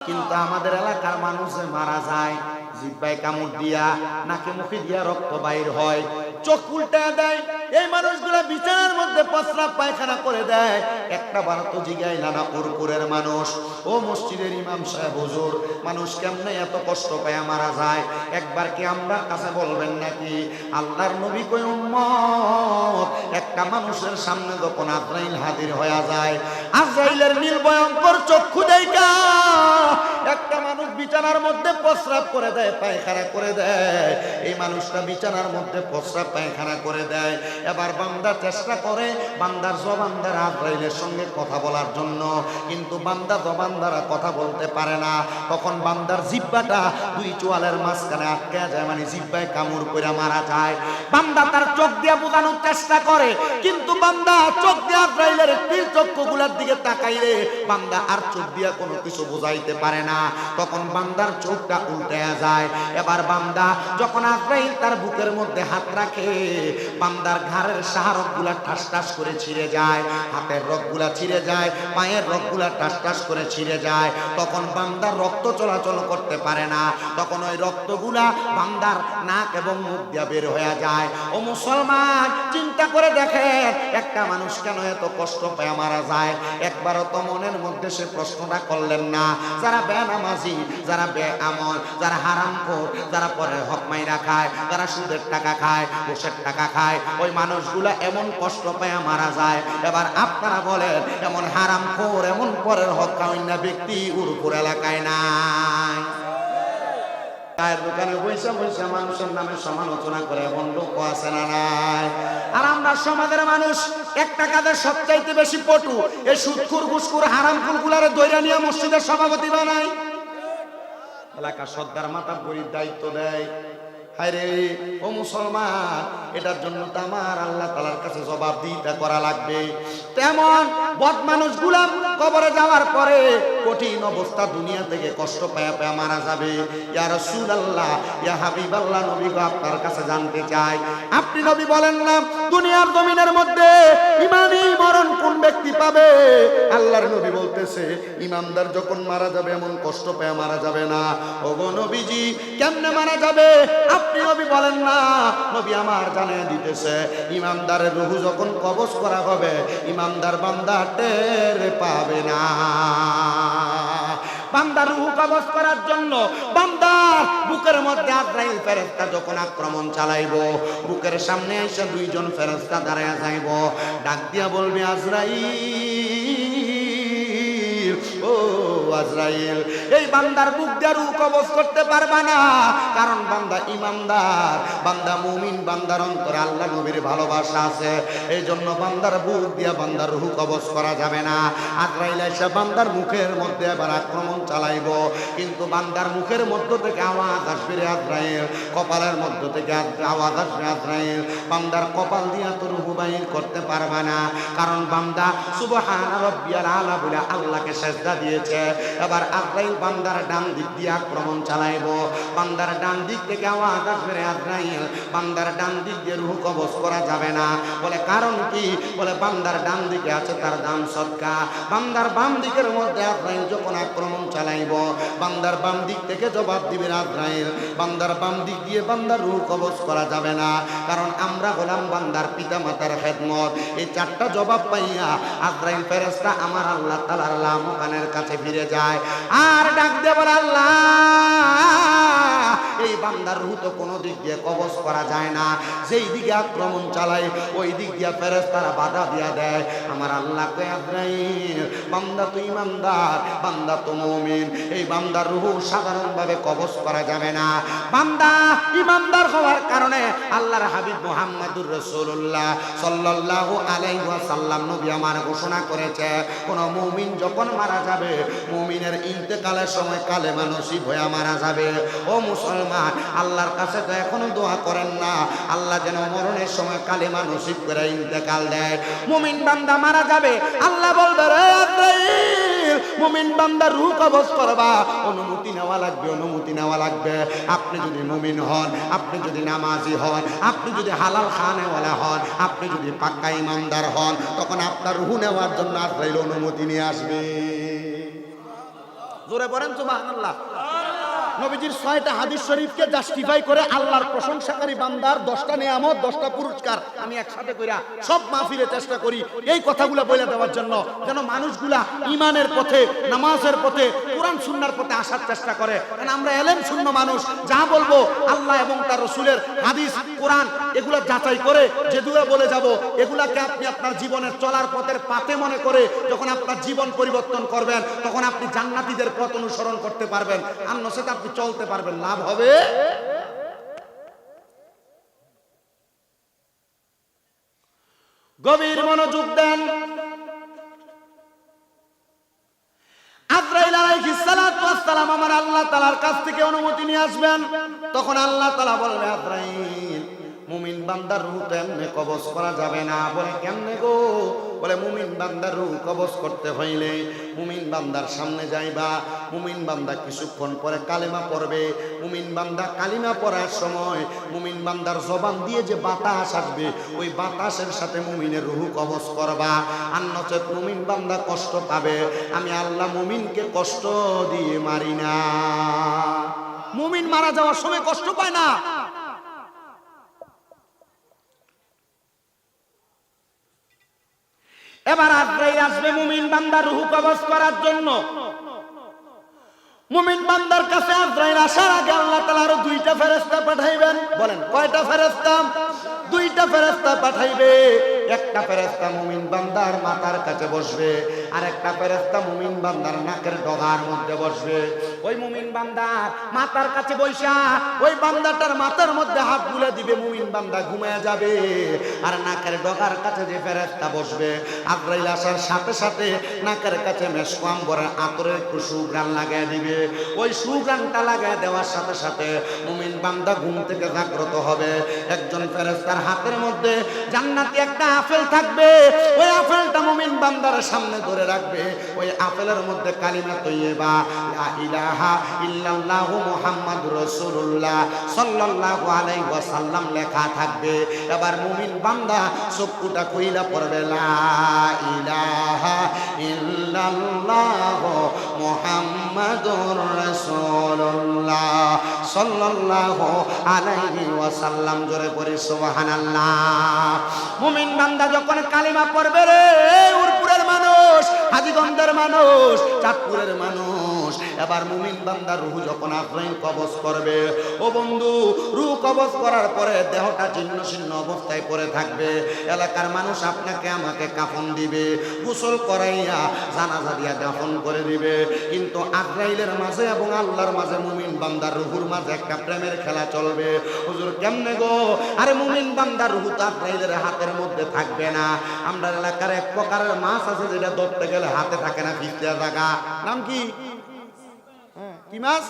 কিন্তু আমাদের এলাকার মানুষ মারা যায়, জিব্বায় কামড় দিয়া, নাকে মুখে দিয়া রক্ত বাইর হয়, চোখ উল্টা দেয় এই মানুষগুলা বিছানার মধ্যে প্রস্রাব পায়খানা করে দেয়। একটা বার তো জিগাই নানা পুরপুরের মানুষ। ও মসজিদের ইমাম সাহেব, হুজুর, মানুষ কেমনে এত কষ্ট পায় মারা যায়? একবার কি আমরা কাছে বলবেন নাকি? আল্লাহর নবী কই উম্মত, একটা মানুষের সামনে যখন আজরাইল হাজির হয়ে যায়, আজরাইলের নীল ভয়ঙ্কর চক্ষু দেখা। একটা মানুষ বিছানার মধ্যে প্রস্রাব করে দেয়, পায়খানা করে দেয়। এই মানুষটা বিছানার মধ্যে প্রস্রাব, পায়খানা করে দেয়। এবার বান্দা চেষ্টা করে বান্দার জবান দ্বারা আজরাইলের সঙ্গে কথা বলার জন্য। কিন্তু বান্দা জবান দ্বারা কথা বলতে পারে না। তখন বান্দার জিব্বাটা দুই চোয়ালের মাঝখানে আটকে যায় মানে জিব্বায় কামড় করে মারা যায়। বান্দা তার চোখ দিয়ে বোঝানোর চেষ্টা করে, কিন্তু বান্দা চোখ দিয়ে আজরাইলের তীর চক্ষুগুলার দিকে তাকাইলে বান্দা আর চোখ দিয়ে কোনো কিছু বোঝাইতে পারে না। তখন বান্দার চোখটা উল্টে যায়। এবার বান্দা যখন আজরাইল তার বুকের মধ্যে হাত রাখে, বান্দার ঘাড়ের সাহারকগুলা ঠাস ঠাস করে ছিঁড়ে যায়, হাতের রগগুলা ছিঁড়ে যায়, পায়ের রগগুলা টাস টাস করে ছিঁড়ে যায়। তখন বান্দার রক্ত চলাচল করতে পারে না। তখন ওই রক্তগুলা বান্দার নাক এবং মুখ দিয়ে বের হয়ে যায়। ও মুসলমান, চিন্তা করে দেখেন, একটা মানুষ কেন এত কষ্ট পায় মারা যায়? একবারও তো মনের মধ্যে সে প্রশ্নটা করলেন না। যারা বেনামাজি, যারা বে আমল যারা হারাম খোর যারা পরে হক মাইরা খায়, যারা সুদের টাকা খায়, ঘুষের টাকা খায়, ওই মানুষগুলা এমন কষ্ট পেয়ে মারা যায়। এবার আপনারা বলেন, এমন হারাম খোর, এমন পরের হক কাউন্না ব্যক্তি উরপুর এলাকায় নাই। দোকানে মানুষের সমালোচনা করে এমন মানুষ একটা বেশি পটু। এই সুৎকুর মসজিদের সভাপতি বানাই এলাকার সর্দার মাতা গরিব দায়িত্ব দেয়। হায়রে, ও মুসলমান, এটার জন্য তো আমার আল্লাহ তালার কাছে জবাব দিতে করা লাগবে। তেমন বদ মানুষ গুলাম কবরে যাওয়ার পরে কঠিন অবস্থা দুনিয়া থেকে কষ্ট পায়া পায়া মারা যাবে। ইয়া রসুল আল্লাহ ইয়া হাবিব আল্লাহ নবী গো, আপনার কাছে জানতে চাই। আপনি নবী বলেন না, দুনিয়ার জমিনের মধ্যে ইমানই মরণ কোন ব্যক্তি পাবে? আল্লাহর নবী বলতেছে, ইমানদার যখন মারা যাবে, এমন কষ্ট পেয়ে মারা যাবে না। ওগো নবীজি, কেমনে মারা যাবে? আপনি নবী বলেন না, নবী আমার জানিয়ে দিতেছে, ইমানদারের রুহু যখন কবজ করা হবে, ইমানদার বান্দা টের পাবে। না। বান্দার রুহু কবজ করার জন্য বান্দার বুকের মধ্যে আজরাইল ফেরেশতা যখন আক্রমণ চালাইব, বুকের সামনে এসে দুইজন ফেরেশতা দাঁড়ায় যাইব। ডাক দিয়া বলবে, আজরাইল আজরাইল। এই বান্দার বুক দিয়ে কবজ করতে পারবা না। কারণ বান্দা বান্দা মুমিন, বান্দার আল্লাহ নবীর ভালোবাসা আছে। এই জন্য বান্দার বুক দিয়ে বান্দার করা যাবে না। আজরাইল এসে বান্দার মুখের মধ্যে এবার আক্রমণ চালাইব। কিন্তু বান্দার মুখের মধ্য থেকে আওয়াজ আসবে রে আজরাইল। কপালের মধ্য থেকে আওয়াজ আসবে আজরাইল। বান্দার কপাল দিয়া তো বাহির করতে পারবে না। কারণ বান্দা সুবহান রব্বিয়াল আলা বলে আল্লাহকে সেজদা দিয়েছে। এবার আজরাইল বান্দার ডান দিক দিয়ে আক্রমণ চালাইব। বান্দার ডান দিক থেকে আওয়াজ আসবে রে আজরাইল। বান্দার ডান দিক দিয়ে রুহু কবজ করা যাবে না। বলে কারণ কি? বলে বান্দার ডান দিকে আছে তার দান সৎকা বান্দার বাম দিকের মধ্যে আজরাইল যখন আক্রমণ চালাইব, বান্দার বাম দিক থেকে জবাব দিবে আজরাইল। বান্দার বাম দিক দিয়ে বান্দার রুহ কবজ করা যাবে না। কারণ আমরা হলাম বান্দার পিতা মাতার খেদমত। এই চারটা জবাব পাইয়া আজরাইল ফেরেস্তা আমার আল্লাহ তালার লামকানের কাছে ফিরে যায়। আর ডাক দেবর আল্লাহ। এই বান্দার রুহ তো কোনো দিক দিয়ে কবজ করা যায় না। যেই দিকে আক্রমণ চালায়, ওই দিক দিয়ে ফেরেস্তারা বাধা দিয়া দেয়। আমার আল্লাহ বান্দা তো ইমানদার, বান্দা তো মুমিন। এই বান্দার রুহ সাধারণভাবে কবজ করা যাবে না। বান্দা ইমানদার হওয়ার কারণে আল্লাহর হাবিব মুহাম্মাদুর রাসূলুল্লাহ সাল্লাল্লাহু আলাইহি ওয়াসাল্লাম নবী আমার ঘোষণা করেছে, কোন মুমিন যখন মারা যাবে, মুমিনের ইন্তেকালের সময় কালেমা নসিব হয়ে মারা যাবে। ও মুসলমান আল্লাহর কাছে তো এখনও দোয়া করেন না। আল্লাহ যেন মরণের সময় কালেমা নসিব করে ইন্তেকাল দেয়। মুমিন বান্দা মারা যাবে। আল্লাহ বলবে মুমিন বান্দা রূহ কবজ করবা। অনুমতি নেওয়া লাগবে, অনুমতি নেওয়া লাগবে। আপনি যদি মুমিন হন, আপনি যদি নামাজি হন, আপনি যদি হালাল খানেওয়ালা হন, আপনি যদি পাক্কা ইমানদার হন, তখন আপনার রুহু নেওয়ার জন্য আজরাইল অনুমতি নিয়ে আসবে। জোরে বলেন সুবহানাল্লাহ। নবীজির ছয়টা হাদিস শরীফকে জাস্টিফাই করে আল্লাহর প্রশংসাকারী বান্দার দশটা নিয়ামত, দশটা পুরস্কার আমি একসাথে কইরা সব মাহফিলে চেষ্টা করি এই কথাগুলো বলে দেওয়ার জন্য। যেন মানুষগুলা ইমানের পথে, নামাজের পথে, কোরআন সুন্নার পথে আসার চেষ্টা করে। কারণ আমরা এলেম শূন্য মানুষ, যা বলব আল্লাহ এবং তার রসুলের হাদিস, কোরআন, এগুলা যাচাই করে যেগুলো বলে যাব, এগুলাকে আপনি আপনার জীবনের চলার পথের পাতে মনে করে যখন আপনার জীবন পরিবর্তন করবেন, তখন আপনি জান্নাতিদের পথ অনুসরণ করতে পারবেন। আর নসেত আপনি চলতে পারবেন, লাভ হবে। গভীর মনোযোগ দেন। আমার আল্লাহ তালার কাছ থেকে অনুমতি নিয়ে আসবেন। তখন আল্লাহ তালা বলবে, আজরাইল মুমিন বান্দার রূহ তো এমনি কবজ করা যাবে না। বলে, কেমনে গো? বলে, মুমিন বান্দার রূহ কবজ করতে হইলে মুমিন বান্দার সামনে যাইবা। মুমিন বান্দা কিছুক্ষণ পরে কালিমা পড়বে। মুমিন বান্দা কালিমা পড়ার সময় মুমিন বান্দার জবান দিয়ে যে বাতাস আসবে, ওই বাতাসের সাথে মুমিনের রুহু কবজ করবা। আর নচেত মুমিন বান্দা কষ্ট পাবে। আমি আল্লাহ মুমিনকে কষ্ট দিয়ে মারি না। মুমিন মারা যাওয়ার সময় কষ্ট পায় না। এবার আজরাইল আসবে মুমিন বান্দার রুহু কবজ করার জন্য। মুমিন বান্দার কাছে আজরাইল আসার আগে আল্লাহ তাআলা আরও দুইটা ফেরেশতা পাঠাইবেন। বলেন, কয়টা ফেরেশতা? দুইটা ফেরেশতা পাঠাইবে। একটা ফেরেশতা মুমিন বান্দার মাথার কাছে বসবে আর একটা ফেরেশতা মুমিন বান্দার নাকের ডগার মধ্যে বসবে। ওই মুমিন বান্দা মাথার কাছে বৈশা ওই বান্দাটার মাথার মধ্যে হাত গুলে দিবে, মুমিন বান্দা ঘুমায় যাবে। আর নাকের ডগার কাছে যে ফেরেশতা বসবে আজরাইল আসার সাথে সাথে নাকের কাছে মেশকাম বড় আতরের একটু সুগ্রান লাগায় দিবে। ওই সুগ্রানটা লাগায় দেওয়ার সাথে সাথে মুমিন বান্দা ঘুম থেকে জাগ্রত হবে। একজন ফেরেশতার হাতের মধ্যে জান্নাতি একটা আপেল থাকবে। ওই আপেলটা মুমিন বান্দার সামনে ধরে রাখবে। ওই আপেলের মধ্যে কালিমা তৈয়বা, লা ইলাহা ইল্লাল্লাহু মুহাম্মাদুর রাসূলুল্লাহ সাল্লাল্লাহু আলাইহি ওয়াসাল্লাম লেখা থাকবে। এবার মুমিন বান্দা চক্ষুটা কইলা পড়বে, লা ইলাহা ইল্লাল্লাহু মুহাম্মাদুর রাসূলুল্লাহ সাল্লাল্লাহু আলাইহি ওয়াসাল্লাম। জোরে পড়ি, সুবহানাল্লাহ। মুমিন বান্দা যখন কালিমা পড়বে রে উরপুরের মানুষ, হাজীগঞ্জের মানুষ, চাঁদপুরের মানুষ এবার মুমিন বান্দার রুহ যখন আফরাইন কবজ করবে। ও বন্ধু, রুহ কবজ করার পরে দেহটা ছিন্ন ছিন্ন অবস্থায় পড়ে থাকবে। এলাকার মানুষ আপনাকে, আমাকে কাফন দিবে। গোসল করাইয়া জানাজা দিয়া দাফন করে দিবে। কিন্তু আজরাইলের মাঝে এবং আল্লাহর মাঝে মুমিন বান্দার রুহুর মাঝে একটা প্রেমের খেলা চলবে। হুজুর কেমনে গো? আরে মুমিন বান্দার রুহু তো আজরাইলের হাতের মধ্যে থাকবে না। আমরা এলাকার এক প্রকারের মাছ আছে যেটা ধরতে গেলে হাতে থাকে না ফিস্তিয়া থাকা। নাম কি? কি মাছ?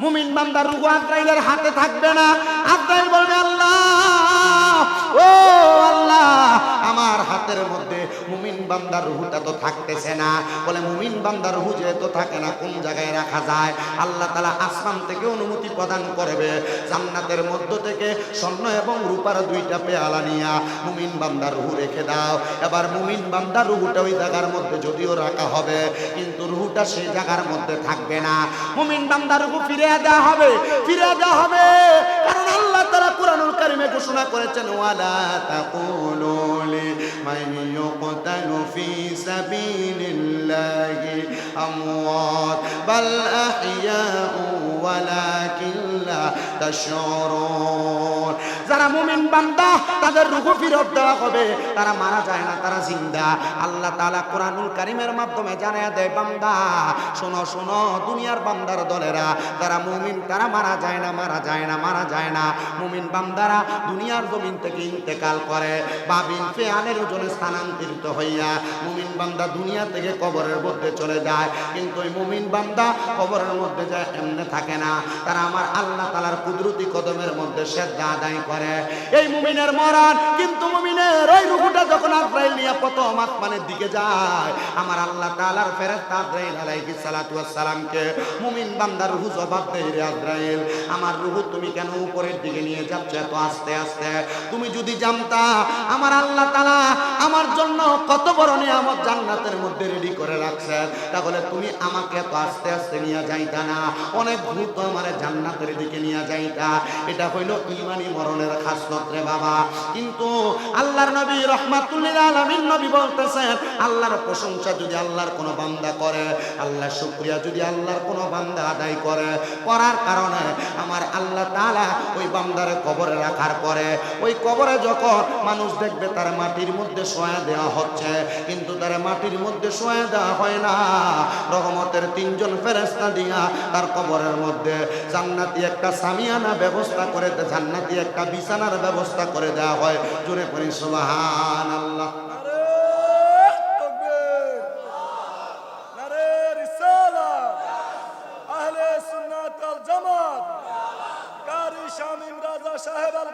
মুমিন বান্দার রুহু আজরাইলের হাতে থাকবে না। আজরাইল বলবে, আল্লাহ, ও আল্লাহ, আমার হাতের মধ্যে মুমিন বান্দার রুহুটা তো থাকতেছে না। বলে মুমিন বান্দার রুহু যেহেতু থাকে না, কোন জায়গায় রাখা যায়? আল্লাহ তালা আসমান থেকে অনুমতি প্রদান করবে। জান্নাতের মধ্য থেকে স্বর্ণ এবং রূপার দুইটা পেয়ালা নিয়া মুমিন বান্দার রুহু রেখে দাও। এবার মুমিন বান্দার রুহুটা ওই জায়গার মধ্যে যদিও রাখা হবে, কিন্তু রুহুটা সেই জায়গার মধ্যে থাকবে না। মুমিন বান্দার রুহু ফিরে দেওয়া হবে ফিরে দেওয়া হবে। কারণ কোরআনুল কারিমে ঘোষণা করেছেন ওয়ালা তাকুলু লিমান ইউকতালু ফি সাবিলিল্লাহি আমওয়াত বাল আহইয়াউ ওয়ালাকিন যারা মুমিন বান্দা, তাদের রূহ ফিরত দেওয়া হবে। তারা মারা যায় না, তারা জিন্দা। আল্লাহ তাআলা কোরআনুল কারিমের মাধ্যমে জানায় দেয়, বান্দা, শোনো শোনো, দুনিয়ার বান্দার দলেরা তারা মুমিন, তারা মারা যায় না, মারা যায় না, মারা যায় না। মুমিন বান্দারা দুনিয়ার জমিন থেকে ইন্তেকাল করে। বাবিন ফেয়ালের ওজনে স্থানান্তরিত হইয়া মুমিন বান্দা দুনিয়া থেকে কবরের মধ্যে চলে যায়। কিন্তু ওই মুমিন বান্দা কবরের মধ্যে যায়, এমনি থাকে না। তারা আমার আল্লাহ তালার কুদরতি কদমের মধ্যে সেদ্ধা আদায় করে। এই মুমিনের মরান কিন্তু মুমিনের ওই রুহুটা যখন আজরাইল নিয়ে প্রথম আসমানের দিকে যায়, আমার আল্লাহ তাআলার ফেরেশতা আজরাইল আলাইহিস সালাতু সালামকে, মুমিন বান্দার রুহু জবাব দেয় রে আজরাইল, আমার রুহু তুমি কেন উপরের দিকে নিয়ে যাচ্ছ এত আস্তে আস্তে? তুমি যদি জানতা, আমার আল্লাহ তালা আমার জন্য কত বড় নিয়ামত জান্নাতের মধ্যে রেডি করে রাখছে তাহলে তুমি আমাকে এত আস্তে আস্তে নিয়ে যাইতা না। অনেক দ্রুত আমার জান্নাতের দিকে নিয়ে যাইতা এটা হইল ইমানি মরণের খাসলত রে বাবা। কিন্তু আল্লাহর নবী রহমাতুল্লিল আলামিন নবী বলতেছেন, আল্লাহর প্রশংসা যদি আল্লাহর কোনো বান্দা করে আল্লাহ শুকরিয়া যদি আল্লাহর কোনো বান্দা আদায় করে, করার কারণে আমার আল্লাহ তাআলা ওই বান্দারে কবরে রাখার পরে, ওই কবরে যখন মানুষ দেখবে তার মাটির মধ্যে শোয়া দেওয়া হচ্ছে, কিন্তু তার মাটির মধ্যে শোয়া দেওয়া হয় না। রহমতের তিনজন ফেরেস্তা দিয়া তার কবরের মধ্যে জান্নাতি একটা সামিয়ানা ব্যবস্থা করে জান্নাতি একটা বিছানার ব্যবস্থা করে দেওয়া হয়। জোরে পড়ি সুবহান আল্লাহ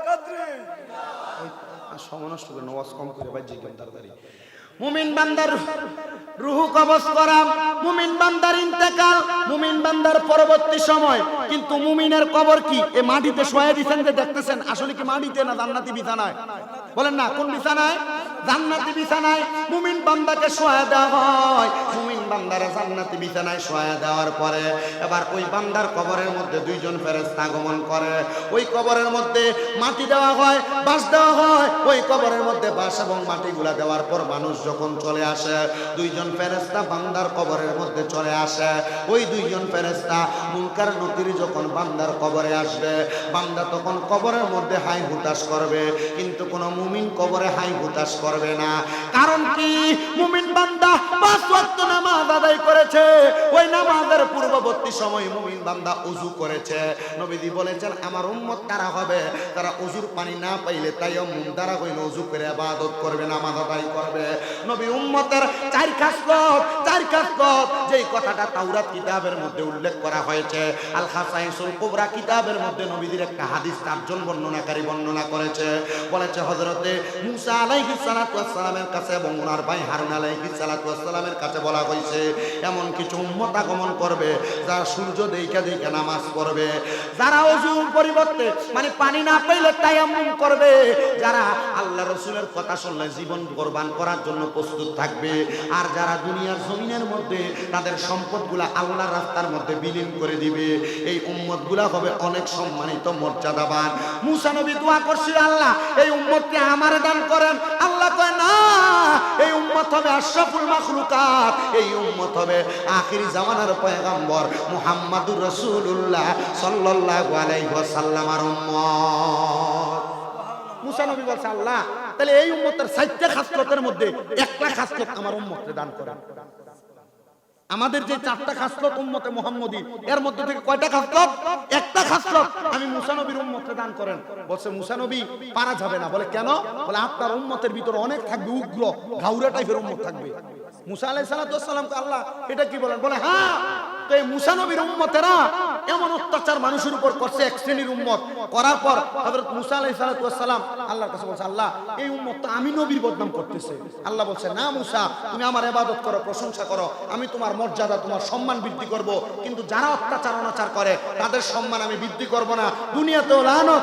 কাদরি সমনষ্ট করে নওয়াজ কম করে ভাই জিজ্ঞান তাড়াতাড়ি? মুমিন বান্দার রুহু কবজ করা, মুমিন বান্দার ইন্তেকাল, মুমিন বান্দার পরবর্তী সময়। কিন্তু মুমিনের কবর কি? এ মাটিতে শোয়া দিছেন যে দেখতেছেন, আসলে কি মাটিতে না জান্নাতি বিছানায়? বলেন না, কোন বিছানায়? জান্নাতি বিছানায় মুমিন বান্দাকে শোয়া দেওয়া হয়। মুমিন বান্দারে জান্নাতি বিছানায় শোয়া দেওয়ার পরে এবার ওই বান্দার কবরের মধ্যে দুইজন ফেরেশতা আগমন করে। ওই কবরের মধ্যে মাটি দেওয়া হয়, বাঁশ দেওয়া হয়। ওই কবরের মধ্যে বাঁশ এবং মাটিগুলা দেওয়ার পর মানুষ যখন চলে আসে, দুইজন ফেরেস্তা বান্দার কবরের মধ্যে চলে আসে। ওই দুইজন ফেরেস্তা মুনকার নতির যখন বান্দার কবরে আসবে, বান্দা তখন কবরের মধ্যে হাই হুতাশ করবে। কিন্তু কোনো মুমিন কবরে হাই হুতাশ করবে না। কারণ কি? মুমিন বান্দা পাঁচ ওয়াক্ত নামাজ আদায় করেছে। ওই নামাজের পূর্ববর্তী সময় মুমিন বান্দা উজু করেছে। নবীজি বলেছেন, আমার উম্মত কারা হবে? তারা উজুর পানি না পাইলে তাই মুম দ্বারা হইল উজু করে ইবাদত করবে, নামাজ আদায় করবে। নবী উম্মতের চার খাসলত চার খাসলত যেই কথাটা তাওরাত কিতাবের মধ্যে উল্লেখ করা হয়েছে। আল খাসাইসুল কুবরা কিতাবের মধ্যে নবীদের একটা হাদিস চারজন বর্ণনাকারী বর্ণনা করেছে। বলেছে, হযরতে মুসা আলাইহিস সালাতু ওয়াস সালামের কাছে এবং ওনার ভাই হারুন আলাইহিস সালাতু ওয়াস সালামের কাছে বলা হয়েছে এমন কিছু উম্মত আগমন করবে যারা সূর্য দেইকা দেইকা নামাজ পড়বে। যারা ওযু পরিবর্তে মানে পানি না পাইলে তায়াম্মুম করবে, যারা আল্লাহ রসুলের কথা শুনলে জীবন কোরবান করার জন্য প্রস্তুত থাকবে, আর যারা দুনিয়ার জমিনের মধ্যে তাদের সম্পদগুলা আল্লাহর রাস্তার মধ্যে বিলীন করে দিবে, এই উম্মতগুলা হবে অনেক সম্মানিত, মর্যাদাবান। মুসা নবী দোয়া করছিল, আল্লাহ, এই উম্মতকে আমারে দান করেন। আল্লাহ কয়, না, এই উম্মত হবে আশরাফুল মাখলুকাত। এই উম্মত হবে। আখিরি জামানার পয়গম্বর মুহাম্মাদুর রাসূলুল্লাহ সাল্লাল্লাহু আলাইহি ওয়াসাল্লামার উম্মত। মুসা নবী বলছে, আল্লাহ, তাহলে এই উম্মতের সাইটটা খাসলতের মধ্যে একটা খাসলত আমার উম্মতকে দান করেন। আমাদের যে চারটা খাসলত উম্মতে মুহাম্মদী, এর মধ্যে থেকে কয়টা খাসলত একটা খাসলত আমি মুসা নবীর উম্মতকে দান করেন। বলছে, মুসা নবী পারা যাবে না। বলে, কেন? বলে, আপনার উম্মতের ভিতরে অনেক থাকবে, উগ্র, ঘাউরা টাইপের উম্মত থাকবে। মুসা আল্লাহ এটা কি বলেন? বলে হ্যাঁ বলছে না মুসা আমার প্রশংসা করো। আমি তোমার মর্যাদা, তোমার সম্মান বৃদ্ধি করব। কিন্তু যারা অত্যাচার অনাচার করে, তাদের সম্মান আমি বৃদ্ধি করব না। দুনিয়াতেও লানত